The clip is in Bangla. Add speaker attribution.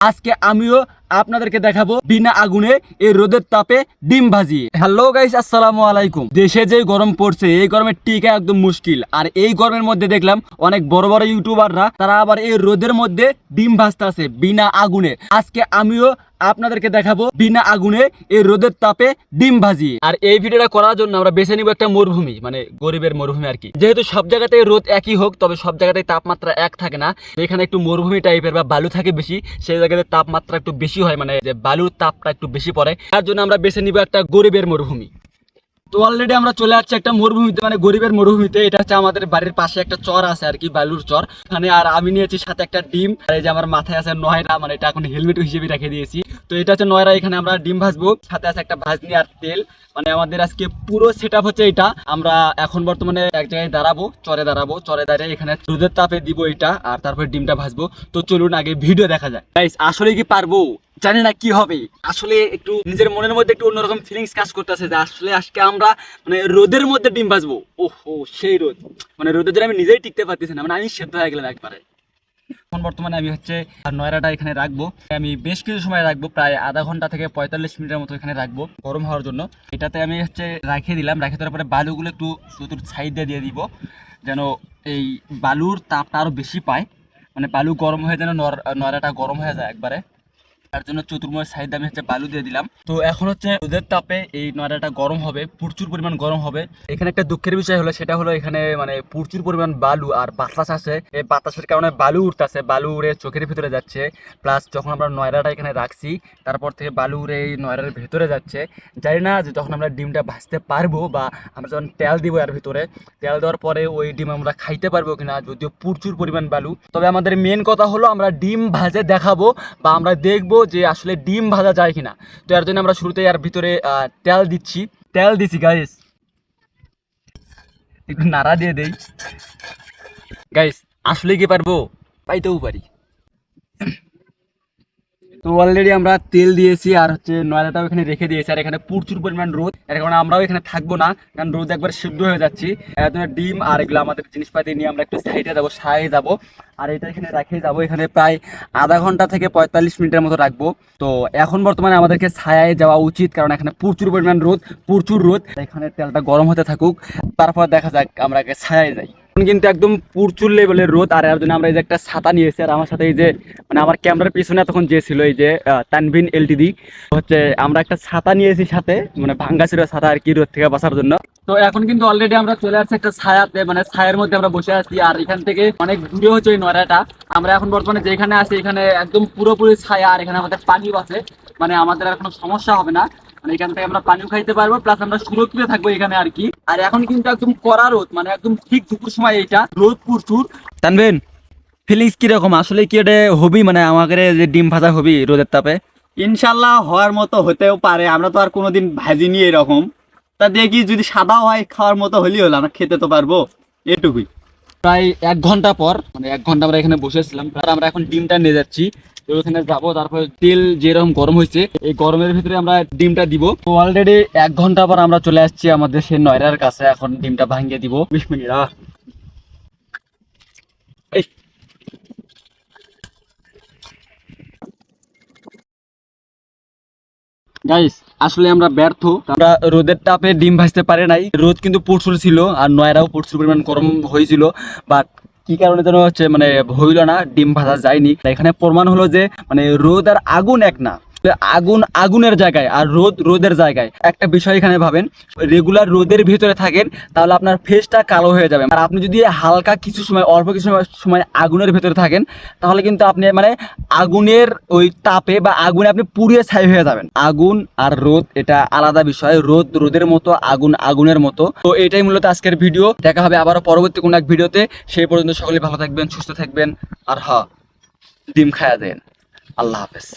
Speaker 1: আজকে আমিও আপনাদেরকে দেখাবো বিনা আগুনে এই রোদের তাপে ডিম ভাজি হ্যালো গাইস আসসালামু আলাইকুম। দেশে যে গরম পড়ছে, এই গরমে টিকা একদম মুশকিল। আর এই গরমের মধ্যে দেখলাম অনেক বড় বড় ইউটিউবাররা, তারা আবার এই রোদের মধ্যে ডিম ভাজতে আছে বিনা আগুনে। আজকে আমিও আপনাদেরকে দেখাবো বিনা আগুনে এই রোদের তাপে ডিম ভাজি আর এই ভিডিওটা করার জন্য আমরা বেছে নিব একটা মরুভূমি মানে গরিবের মরুভূমি আর কি। যেহেতু সব জায়গাতে রোদ একই হোক, তবে সব জায়গাতে তাপমাত্রা এক থাকে না। এখানে একটু মরুভূমি টাইপের বা বালু থাকে বেশি, সেই জায়গাতে তাপমাত্রা একটু বেশি হয় মানে যে বালুর তাপটা একটু বেশি পড়ে, তার জন্য আমরা বেছে নিব একটা গরিবের মরুভূমি। তো অলরেডি আমরা চলে আসছি একটা মরুভূমিতে মানে গরিবের মরুভূমিতে, এটা হচ্ছে আমাদের বাড়ির পাশে একটা চর আছে আর কি, বালুর চর। এখানে আর আমি নিয়েছি সাথে একটা ডিম, আর এই যে আমার মাথায় আছে নয়রা মানে এটা এখন হেলমেট হিসেবে রেখে দিয়েছি। তো এটা হচ্ছে নয়রা, এখানে আমরা ডিম ভাজবো, সাথে আছে একটা ভাজনি আর তেল। মানে আমাদের আজকে পুরো সেট হচ্ছে এটা। আমরা এখন বর্তমানে এক জায়গায় দাঁড়াবো, চরে দাঁড়াবো, চরে দাঁড়িয়ে এখানে রোদের তাপে দিব এটা, আর তারপর ডিমটা ভাজবো। তো চলুন আগে ভিডিও দেখা যায় আসলে কি পারব? জানি না কি হবে। আসলে একটু নিজের মনের মধ্যে একটু অন্যরকম ফিলিংস কাজ করতেছে যে আসলে আজকে আমরা মানে রোদের মধ্যে ডিম ভাজবো। ওহো, সেই রোদ। মানে রোদের জন্য আমি নিজেই টিকতে পারতেছি না মানে আমি সেদ্ধ হয়ে গেলাম একবারে। এখন বর্তমানে আমি হচ্ছে নয়রাটা এখানে রাখব। আমি বেশ কিছু সময় রাখব, প্রায় আধা ঘণ্টা থেকে পঁয়তাল্লিশ মিনিটের মতো এখানে রাখব গরম হওয়ার জন্য। এটাতে আমি হচ্ছে রাখিয়ে দিলাম রাখে দেওয়ার পরে বালুগুলো একটু চতুর সাইড দিয়ে দিয়ে দিব, যেন এই বালুর তাপটা আরও বেশি পায়। মানে বালু গরম হয়ে যেন নয়রাটা গরম হয়ে যায় একবারে। তার জন্য চতুর্ময় সাইড আমি হচ্ছে বালু দিয়ে দিলাম। তো এখন হচ্ছে রোদের তাপে এই নয়রাটা গরম হবে, প্রচুর পরিমাণ গরম হবে। এখানে একটা দুঃখের বিষয় হলো, সেটা হলো এখানে মানে প্রচুর পরিমাণ বালু আর বাতাস আছে। এই বাতাসের কারণে বালু উঠতেছে বালু উড়ে চোখের ভিতরে যাচ্ছে। প্লাস যখন আমরা নয়রাটা এখানে রাখছি, তারপর থেকে বালু উড়ে এই নয়রার ভেতরে যাচ্ছে। জানি না যে যখন আমরা ডিমটা ভাজতে পারব বা আমরা যখন তেল দিব এর ভিতরে, তেল দেওয়ার পরে ওই ডিম আমরা খাইতে পারব কিনা, যদিও প্রচুর পরিমাণ বালু। তবে আমাদের মেন কথা হলো, আমরা ডিম ভাজে দেখাবো বা আমরা দেখব যে আসলে ডিম ভাজা যায় কিনা। তো এর জন্য আমরা শুরুতে আর ভিতরে আহ, তেল দিচ্ছি। তেল দিছি গাইস একটু নাড়া দিয়ে দেই। গাইস আসলে কি পারব? পাইতেও পারি। তো অলরেডি আমরা তেল দিয়েছি আর হচ্ছে নয়লাটাও এখানে রেখে দিয়েছি। আর এখানে প্রচুর পরিমাণ রোদ। এর কারণে আমরাও এখানে থাকব না, কারণ রোদ একবার সিদ্ধ হয়ে যাচ্ছি। ডিম আর এগুলো আমাদের জিনিসপাতি নিয়ে আমরা একটু সাইডে যাব সাইডে যাব। আর এটা এখানে রেখে যাব। এখানে প্রায় আধা ঘণ্টা থেকে পঁয়তাল্লিশ মিনিটের মতো রাখব। তো এখন বর্তমানে আমাদেরকে ছায়ায় যাওয়া উচিত, কারণ এখানে প্রচুর পরিমাণ রোদ, প্রচুর রোদ। এখানে তেলটা গরম হতে থাকুক, তারপর দেখা যাক আমরা ছায়ায় যাই। এখন কিন্তু একদম প্রচুর লেভেলের রোদ। আর এর জন্য আমরা এই যে একটা ছাতা নিয়েছি আর আমার সাথে এই যে মানে আমার ক্যামেরার পিছনে তখন যে ছিল এই যে তানভিন এলটিডি হচ্ছে, আমরা একটা ছাতা নিয়েছি সাথে মানে ভাঙ্গা ছিল ছাতা আর কি রোদ থেকে বাঁচার জন্য। তো এখন কিন্তু অলরেডি আমরা চলে আসছি একটা ছায়াতে মানে ছায়ের মধ্যে আমরা বসে আছি, আর এখান থেকে অনেক দূরে হচ্ছে ওই নয়রাটা আমরা এখন বর্তমানে যেখানে আছি, এখানে একদম পুরোপুরি ছায়া, আর এখানে আমাদের পানিও আছে। মানে আমাদের আর কোনো সমস্যা হবে না। মানে এখান থেকে আমরা পানিও খাইতে পারব প্লাস আমরা সুরক্ষিত থাকব এখানে আর কি। আর এখন কিন্তু একদম কড়া রোদ মানে একদম ঠিক দুপুর সময় এইটা, রোদ প্রচুর। টানবেন ফিলিংস কীরকম আসলে কি এটা হবি মানে আমাকে যে ডিম ভাজা হবি রোদের তাপে?
Speaker 2: ইনশাল্লাহ হওয়ার মতো হতেও পারে, আমরা তো আর কোনোদিন ভাজিনি এরকম। তা দেখি যদি সাদাও হয়, খাওয়ার মতো হলেই হলো, আমরা খেতে তো পারব, এটুকুই।
Speaker 1: প্রায় এক ঘণ্টা পর মানে এক ঘণ্টা আমরা এখানে বসেছিলাম আমরা এখন ডিমটা নিয়ে যাচ্ছি। তো ওখানে যাব, তারপর তেল যেরকম গরম হয়েছে, এই গরমের ভিতরে আমরা ডিমটা দিব। তো অলরেডি এক ঘণ্টা পর আমরা চলে আসছি আমাদের সেই নয়রার কাছে, এখন ডিমটা ভাঙিয়ে দিব। বিশ মিনিট। এই। গাইস আসলে আমরা ব্যর্থ। আমরা রোদের তাপে ডিম ভাজতে পারে নাই। রোদ কিন্তু প্রচুর ছিল আর নয়রাও প্রচুর পরিমাণ গরম হয়েছিল। বাট কি কারণে যেন হচ্ছে মানে হইল না, ডিম ভাজা যায়নি। এখানে প্রমাণ হলো যে মানে রোদ আর আগুন এক না। আগুন আগুনের জায়গায় আর রোদ রোদের জায়গায়। একটা বিষয় এখানে ভাবেন রেগুলার রোদের ভিতরে থাকেন, তাহলে আপনার ফেসটা কালো হয়ে যাবে। আর আপনি যদি হালকা কিছু সময়, অল্প কিছু সময়- সময় আগুনের ভেতরে থাকেন, তাহলে কিন্তু আপনি মানে আগুনের ওই তাপে বা আগুনে আপনি পুড়িয়ে ছাই হয়ে যাবেন। আগুন আর রোদ, এটা আলাদা বিষয়। রোদ রোদের মতো, আগুন আগুনের মতো। তো এটাই মূলত আজকের ভিডিও। দেখা হবে আবারও পরবর্তী কোনো এক ভিডিওতে। সেই পর্যন্ত সকলে ভালো থাকবেন, সুস্থ থাকবেন। আর হ, ডিম খায়া দেন। আল্লাহ হাফেজ।